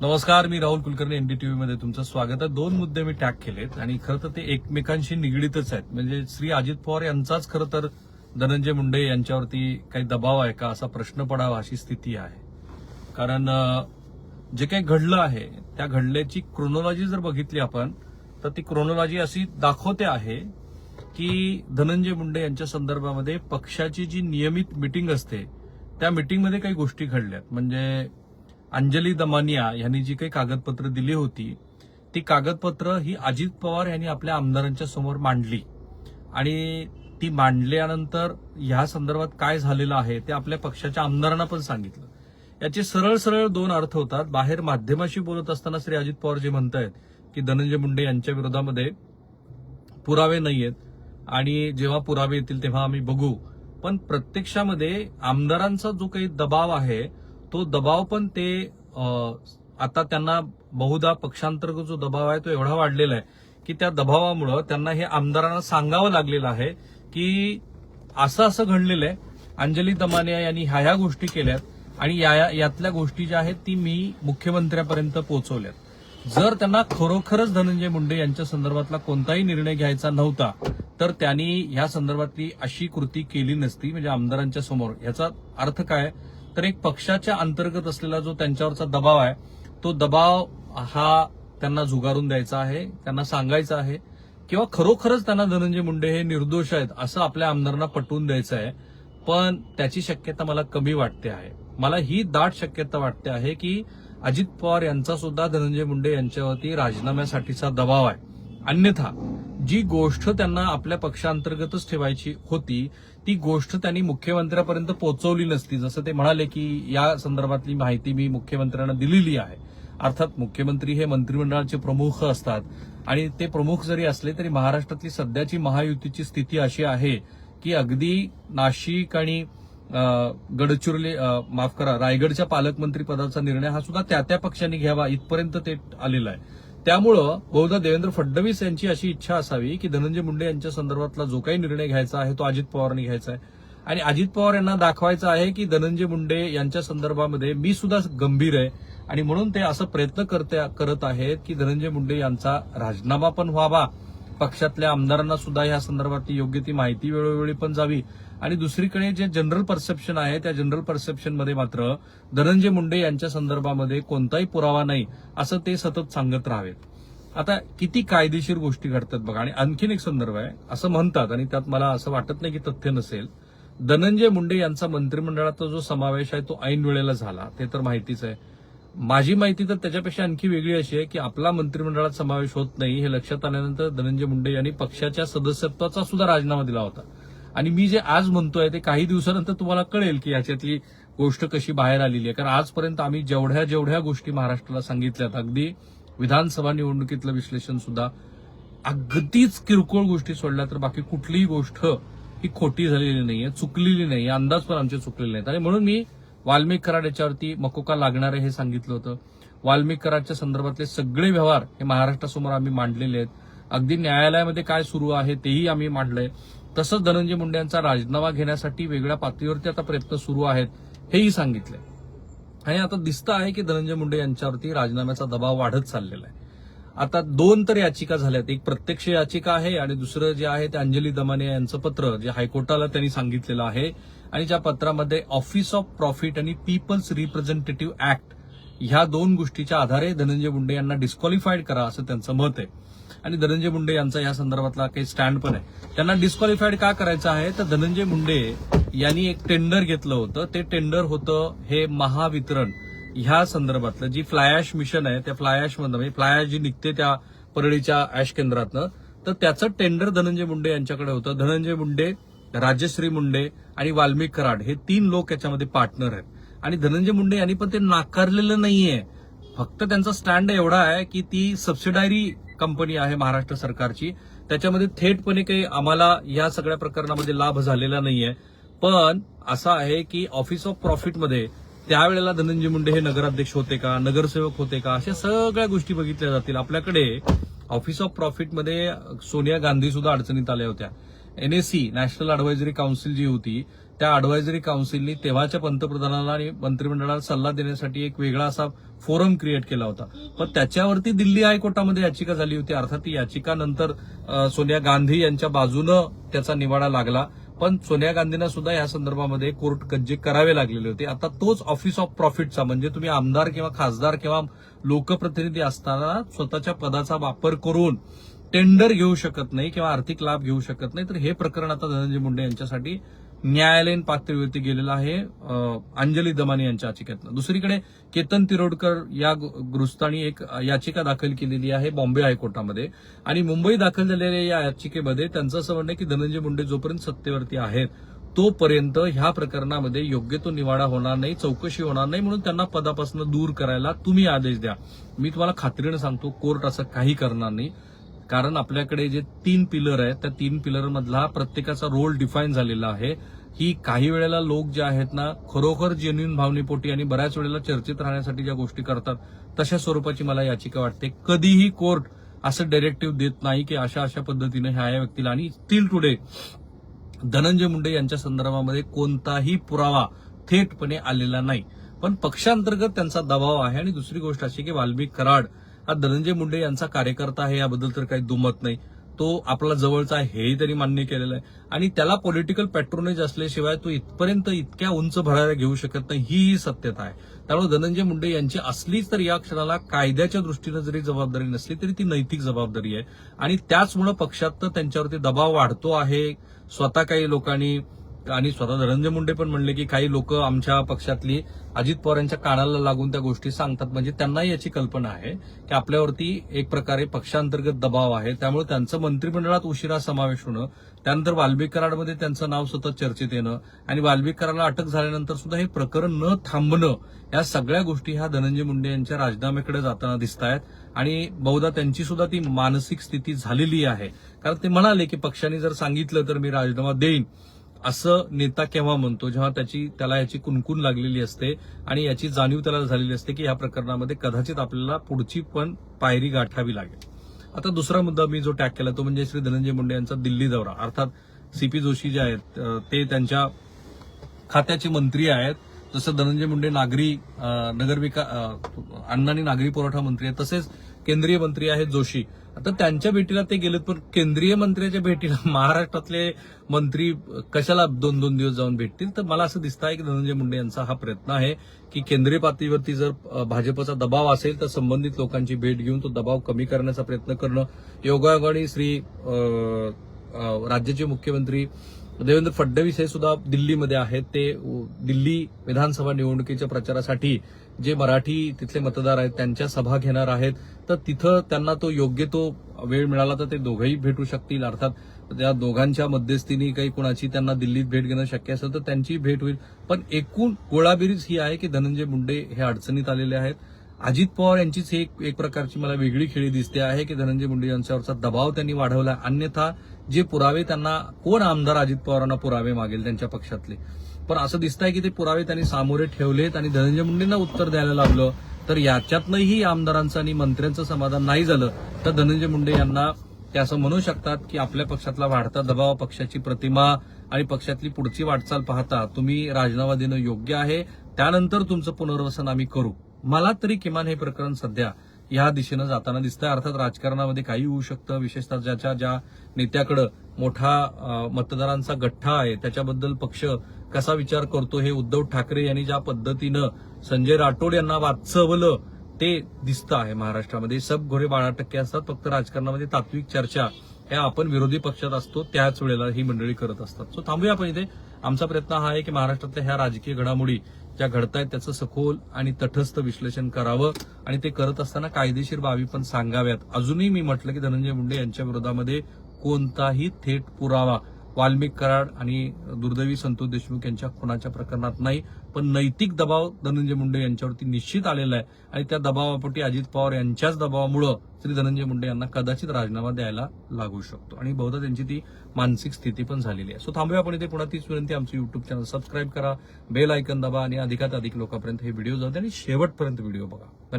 नमस्कार मी राहुल कुलकर्णी एनडीटीव्ही मध्ये तुमचं स्वागत आहे. दोन मुद्दे मी टॅग केलेत आणि खरं तर ते एकमेकांशी निगडीतच आहेत. म्हणजे श्री अजित पवार यांचाच खरं तर धनंजय मुंडे यांच्यावरती काही दबाव आहे का? असा प्रश्न पडावा अशी स्थिती आहे. कारण जे काही घडलं आहे त्या घडल्याची क्रोनॉलॉजी जर बघितली आपण तर ती क्रोनॉलॉजी अशी दाखवते आहे की धनंजय मुंडे यांच्या संदर्भामध्ये पक्षाची जी नियमित मिटिंग असते त्या मिटिंगमध्ये काही गोष्टी घडल्यात. म्हणजे अंजली दमानिया यांनी जी काही कागदपत्र दिली होती ती कागदपत्र ही अजित पवार यांनी आपल्या आमदारांच्या समोर मांडली. आणि ती मांडल्यानंतर ह्या संदर्भात काय झालेलं आहे ते आपल्या पक्षाच्या आमदारांना पण सांगितलं. याचे सरळ सरळ दोन अर्थ होतात. बाहेर माध्यमाशी बोलत असताना श्री अजित पवार जे म्हणतायत की धनंजय मुंडे यांच्या विरोधामध्ये पुरावे नाहीयेत आणि जेव्हा पुरावे येतील तेव्हा आम्ही बघू. पण प्रत्यक्षामध्ये आमदारांचा जो काही दबाव आहे तो दबाव पण ते आता त्यांना बहुधा पक्षांतर्गत जो दबाव आहे तो एवढा वाढलेला आहे की त्या दबावामुळं त्यांना हे आमदारांना सांगावं लागलेलं आहे की असं असं घडलेलं आहे. अंजली दमानिया यांनी ह्या ह्या गोष्टी केल्यात आणि या या- यातल्या गोष्टी ज्या आहेत ती मी मुख्यमंत्र्यापर्यंत पोहोचवल्यात. जर त्यांना खरोखरच धनंजय मुंडे यांच्या संदर्भातला कोणताही निर्णय घ्यायचा नव्हता तर त्यांनी ह्या संदर्भातली अशी कृती केली नसती म्हणजे आमदारांच्या समोर. याचा अर्थ काय? तर एक पक्षाच्या अंतर्गत असलेला जो त्यांच्यावरचा दबाव आहे तो दबाव हा त्यांना झुगारून द्यायचा आहे त्यांना सांगायचा आहे किंवा खरोखरच त्यांना धनंजय मुंडे हे निर्दोष आहेत असं आपल्या आमदारांना पटवून द्यायचं आहे. पण त्याची शक्यता मला कमी वाटते आहे. मला ही दाट शक्यता वाटते आहे की अजित पवार यांचा सुद्धा धनंजय मुंडे यांच्यावरती राजीनाम्यासाठीचा दबाव आहे. अन्यथा जी गोष्ट त्यांना आपल्या पक्षांतर्गतच ठेवायची होती ती गोष्ट त्यांनी मुख्यमंत्र्यापर्यंत पोहोचवली नसती. जसं ते म्हणाले की या संदर्भातली माहिती मी मुख्यमंत्र्यांना दिलेली आहे. अर्थात मुख्यमंत्री हे मंत्रिमंडळाचे प्रमुख असतात. आणि ते प्रमुख जरी असले तरी महाराष्ट्रातली सध्याची महायुतीची स्थिती अशी आहे की अगदी नाशिक आणि अं, गडचिरोली माफ करा रायगडच्या पालकमंत्री पदाचा निर्णय हा सुद्धा त्या त्या पक्षांनी घ्यावा. इथपर्यंत ते आलेलं आहे. त्यामुळं बहुधा देवेंद्र फडणवीस यांची अशी इच्छा असावी की धनंजय मुंडे यांच्या संदर्भातला जो काही निर्णय घ्यायचा आहे तो अजित पवारांनी घ्यायचा आहे. आणि अजित पवार यांना दाखवायचं आहे की धनंजय मुंडे यांच्या संदर्भामध्ये मी सुद्धा गंभीर आहे. आणि म्हणून ते असं प्रयत्न करत आहेत की धनंजय मुंडे यांचा राजीनामा पण व्हावा. पक्षातल्या आमदारांना सुद्धा या संदर्भातली योग्य ती माहिती वेळोवेळी पण जावी. आणि दुसरीकडे जे जनरल परसेप्शन आहे त्या जनरल परसेप्शनमध्ये मात्र धनंजय मुंडे यांच्या संदर्भामध्ये कोणताही पुरावा नाही असं ते सतत सांगत राहावेत. आता किती कायदेशीर गोष्टी घडतात बघा आणि आणखीन एक संदर्भ आहे असं म्हणतात आणि त्यात मला असं वाटत नाही की तथ्य नसेल. धनंजय मुंडे यांचा मंत्रिमंडळाचा जो समावेश आहे तो ऐन वेळेला झाला ते तर माहितीच आहे. माझी माहिती तर त्याच्यापेक्षा आणखी वेगळी अशी आहे की आपला मंत्रिमंडळात समावेश होत नाही हे लक्षात आल्यानंतर धनंजय मुंडे यांनी पक्षाच्या सदस्यत्वाचा सुद्धा राजीनामा दिला होता. आणि मी जे आज म्हणतोय ते काही दिवसानंतर तुम्हाला कळेल की याच्यातली गोष्ट कशी बाहेर आलेली आहे. कारण आजपर्यंत आम्ही जेवढ्या जेवढ्या गोष्टी महाराष्ट्राला सांगितल्यात अगदी विधानसभा निवडणुकीतलं विश्लेषण सुद्धा अगदीच किरकोळ गोष्टी सोडल्या तर बाकी कुठलीही गोष्ट ही खोटी झालेली नाहीये चुकलेली नाही अंदाज पण आमचे चुकलेले नाहीत. आणि म्हणून मी वाल्मिक कराड याच्यावरती मकोका लागणार आहे हे सांगितलं होतं. वाल्मिक कराडच्या संदर्भातले सगळे व्यवहार हे महाराष्ट्रासमोर आम्ही मांडलेले आहेत. अगदी न्यायालयामध्ये काय सुरू आहे तेही आम्ही मांडलंय. तसंच धनंजय मुंडे यांचा राजीनामा घेण्यासाठी वेगळ्या पातळीवरती आता प्रयत्न सुरू आहेत हेही सांगितलंय. आणि आता दिसतं आहे की धनंजय मुंडे यांच्यावरती राजीनाम्याचा दबाव वाढत चाललेला आहे. आता दोन तर याचिका झाल्यात. एक प्रत्यक्ष याचिका आहे आणि दुसरं जे आहे ते अंजली दमाने यांचं पत्र जे हायकोर्टाला त्यांनी सांगितलेलं आहे. आणि ज्या पत्रामध्ये ऑफिस ऑफ प्रॉफिट आणि पीपल्स रिप्रेझेंटेटिव्ह ऍक्ट ह्या दोन गोष्टीच्या आधारे धनंजय मुंडे यांना डिस्क्वालिफाईड करा असं त्यांचं मत आहे. आणि धनंजय मुंडे यांचा या संदर्भातला काही स्टँड पण आहे. त्यांना डिस्क्वालिफाईड का करायचं आहे? तर धनंजय मुंडे यांनी एक टेंडर घेतलं होतं. ते टेंडर होतं हे महावितरण ह्या संदर्भातलं. जी फ्लाय मिशन आहे त्या फ्लाय म्हणजे फ्लाय जी निघते त्या परळीच्या ॲश केंद्रातनं तर त्याचं टेंडर धनंजय मुंडे यांच्याकडे होतं. धनंजय मुंडे राजश्री मुंडे आणि वाल्मिक कराड हे तीन लोक याच्यामध्ये पार्टनर आहेत. आणि धनंजय मुंडे यांनी पण ते नाकारलेलं नाहीये. फक्त त्यांचा स्टँड एवढा आहे की ती सबसिडायरी कंपनी आहे महाराष्ट्र सरकारची. त्याच्यामध्ये थेटपणे काही आम्हाला या सगळ्या प्रकरणामध्ये लाभ झालेला नाहीये. पण असं आहे की ऑफिस ऑफ प्रॉफिटमध्ये त्यावेळेला धनंजय मुंडे हे नगराध्यक्ष होते का नगरसेवक होते का अशा सगळ्या गोष्टी बघितल्या जातील. आपल्याकडे ऑफिस ऑफ प्रॉफिटमध्ये सोनिया गांधी सुद्धा अडचणीत आल्या होत्या. एनएसी नॅशनल अडवायझरी काउन्सिल जी होती त्या अडवायझरी काउन्सिलनी तेव्हाच्या पंतप्रधानांना आणि मंत्रिमंडळाला सल्ला देण्यासाठी एक वेगळा असा फोरम क्रिएट केला होता. पण त्याच्यावरती दिल्ली हायकोर्टामध्ये याचिका झाली होती. अर्थात ती याचिका नंतर सोनिया गांधी यांच्या बाजूनं त्याचा निवाडा लागला. पण सोनिया गांधींना सुद्धा या संदर्भामध्ये कोर्ट कज्जे करावे लागलेले होते. आता तोच ऑफिस ऑफ प्रॉफिटचा म्हणजे तुम्ही आमदार किंवा खासदार किंवा लोकप्रतिनिधी असताना स्वतःच्या पदाचा वापर करून टेंडर घेऊ शकत नाही किंवा आर्थिक लाभ घेऊ शकत नाही तर हे प्रकरण आता धनंजय मुंडे यांच्यासाठी न्यायालयीन पातळीवरती गेलेलं आहे अंजली दमानी यांच्या याचिकेतनं. दुसरीकडे केतन तिरोडकर या गृ- एक याचिका दाखल केलेली आहे बॉम्बे हायकोर्टामध्ये आणि मुंबई दाखल झालेल्या या याचिकेमध्ये त्यांचं असं म्हणणं आहे की धनंजय मुंडे जोपर्यंत सत्तेवरती आहेत तोपर्यंत ह्या प्रकरणामध्ये योग्य तो निवाडा होणार नाही चौकशी होणार नाही म्हणून त्यांना पदापासून दूर करायला तुम्ही आदेश द्या. मी तुम्हाला खात्रीनं सांगतो कोर्ट असं काही करणार नाही. कारण आपल्याकडे जे तीन पिलर आहेत त्या तीन पिलर मधला प्रत्येकाचा रोल डिफाईन झालेला आहे. ही काही वेळेला लोक जे आहेत ना खरोखर जेन्युन भावनेपोटी आणि बऱ्याच वेळेला चर्चेत राहण्यासाठी ज्या गोष्टी करतात तशा स्वरूपाची मला याचिका वाटते. कधीही कोर्ट असं डायरेक्टिव्ह देत नाही की अशा अशा पद्धतीने ह्या या व्यक्तीला आणि स्टील टुडे धनंजय मुंडे यांच्या संदर्भामध्ये कोणताही पुरावा थेटपणे आलेला नाही. पण पक्षांतर्गत त्यांचा दबाव आहे आणि दुसरी गोष्ट अशी की वाल्मिक कराड हा धनंजय मुंडे यांचा कार्यकर्ता आहे याबद्दल तर काही दुमत नाही. तो आपला जवळचा आहे हेही त्यांनी मान्य केलेलं आहे. आणि त्याला पॉलिटिकल पॅट्रोनेज असल्याशिवाय तो इथपर्यंत इतक्या उंच भरायला घेऊ शकत नाही ही ही सत्यता आहे. त्यामुळे धनंजय मुंडे यांची असलीच तर या क्षणाला कायद्याच्या दृष्टीनं जरी जबाबदारी नसली तरी ती नैतिक जबाबदारी आहे. आणि त्याचमुळे पक्षात तर त्यांच्यावरती दबाव वाढतो आहे. स्वतः काही लोकांनी आणि स्वतः धनंजय मुंडे पण म्हणले की काही लोक आमच्या पक्षातली अजित पवार यांच्या कानाला लागून त्या गोष्टी सांगतात. म्हणजे त्यांनाही याची कल्पना आहे की आपल्यावरती एक प्रकारे पक्षांतर्गत दबाव आहे. त्यामुळे त्यांचं मंत्रिमंडळात उशिरा समावेश होणं त्यानंतर वाल्मिक कराडमध्ये त्यांचं नाव सतत चर्चेत येणं आणि वाल्मिक कराडला अटक झाल्यानंतर सुद्धा हे प्रकरण न थांबणं या सगळ्या गोष्टी ह्या धनंजय मुंडे यांच्या राजीनाम्याकडे जाताना दिसत आहेत आणि बहुधा त्यांची सुद्धा ती मानसिक स्थिती झालेली आहे. कारण ते म्हणाले की पक्षाने जर सांगितलं तर मी राजीनामा देईन. असं नेता केव्हा म्हणतो जेव्हा त्याची त्याला याची कुणकुण लागलेली असते आणि याची जाणीव त्याला झालेली असते की या प्रकरणामध्ये कदाचित आपल्याला पुढची पण पायरी गाठावी लागेल. आता दुसरा मुद्दा मी जो टॅग केला तो म्हणजे श्री धनंजय मुंडे यांचा दिल्ली दौरा. अर्थात सीपी जोशी जे आहेत ते त्यांच्या खात्याचे मंत्री आहेत. जसं धनंजय मुंडे नागरी नगरविका अन्न आणि नागरी पुरवठा मंत्री आहेत तसेच केंद्रीय मंत्री आहेत जोशी. आता त्यांच्या भेटीला ते गेलेत पण केंद्रीय मंत्र्याच्या भेटीला महाराष्ट्रातले मंत्री कशाला दोन दोन दिवस जाऊन भेटतील? तर मला असं दिसतं आहे की धनंजय मुंडे यांचा हा प्रयत्न आहे की केंद्रीय पातळीवरती जर भाजपचा दबाव असेल तर संबंधित लोकांची भेट घेऊन तो दबाव कमी करण्याचा प्रयत्न करणं. योगायोगाने श्री राज्याचे मुख्यमंत्री देवेंद्र फडणवीस हे सुद्धा दिल्लीमध्ये आहेत. ते दिल्ली विधानसभा निवडणुकीच्या प्रचारासाठी जे मराठी तिथले मतदार आहेत त्यांच्या सभा घेणार आहेत. तर तिथं त्यांना तो योग्य तो वेळ मिळाला तर ते दोघंही भेटू शकतील. अर्थात त्या दोघांच्या मध्यस्थीने काही कुणाची त्यांना दिल्लीत भेट घेणं शक्य असेल तर त्यांची भेट होईल. पण एकूण गोळाबेरीज ही आहे की धनंजय मुंडे हे अडचणीत आलेले आहेत. अजित पवार यांचीच एक एक प्रकारची मला वेगळी खेळी दिसते आहे की धनंजय मुंडे यांच्यावरचा दबाव त्यांनी वाढवला. अन्यथा जे पुरावे त्यांना कोण आमदार अजित पवारांना पुरावे मागेल त्यांच्या पक्षातले? पण असं दिसतंय की ते पुरावे त्यांनी सामोरे ठेवलेत आणि धनंजय मुंडेंना उत्तर द्यायला लावलं तर याच्यातनंही आमदारांचं आणि मंत्र्यांचं समाधान नाही झालं तर धनंजय मुंडे यांना ते असं म्हणू शकतात की आपल्या पक्षातला वाढता दबाव पक्षाची प्रतिमा आणि पक्षातली पुढची वाटचाल पाहता तुम्ही राजीनामा देणं योग्य आहे. त्यानंतर तुमचं पुनर्वसन आम्ही करू. मला तरी किमान हे प्रकरण सध्या या दिशेनं जाताना दिसतंय. अर्थात राजकारणामध्ये काही होऊ शकतं. विशेषतः ज्याच्या ज्या नेत्याकडं मोठा मतदारांचा गठ्ठा आहे त्याच्याबद्दल पक्ष कसा विचार करतो हे उद्धव ठाकरे यांनी ज्या पद्धतीनं संजय राठोड यांना वाचवलं ते दिसतं आहे महाराष्ट्रामध्ये. सब घोरे बारा टक्के असतात. फक्त राजकारणामध्ये तात्विक चर्चा हे आपण विरोधी पक्षात असतो त्याच वेळेला ही मंडळी करत असतात. सो थांबूया आपण इथे. आमचा प्रयत्न हा आहे की महाराष्ट्रातल्या ह्या राजकीय घडामोडी ज्या घडतायत त्याचं सखोल आणि तटस्थ विश्लेषण करावं आणि ते करत असताना कायदेशीर बाबी पण सांगाव्यात. अजूनही मी म्हटलं की धनंजय मुंडे यांच्या विरोधामध्ये कोणताही थेट पुरावा वाल्मिक कराड आणि दुर्दैवी संतोष देशमुख यांच्या खुनाच्या प्रकरणात नाही पण नैतिक दबाव धनंजय मुंडे यांच्यावरती निश्चित आलेला आहे. आणि त्या दबावापोटी अजित पवार यांच्याच दबावामुळं श्री धनंजय मुंडे यांना कदाचित राजीनामा द्यायला लागू शकतो. आणि बहुधा त्यांची ती मानसिक स्थिती पण झालेली आहे. सो थांबूया आपण इथे पुन्हा तीच विनंती आमचं युट्यूब चॅनल सबस्क्राईब करा बेल आयकन दाबा आणि अधिकात अधिक लोकांपर्यंत हे व्हिडिओ जाऊ आणि शेवटपर्यंत व्हिडिओ बघा.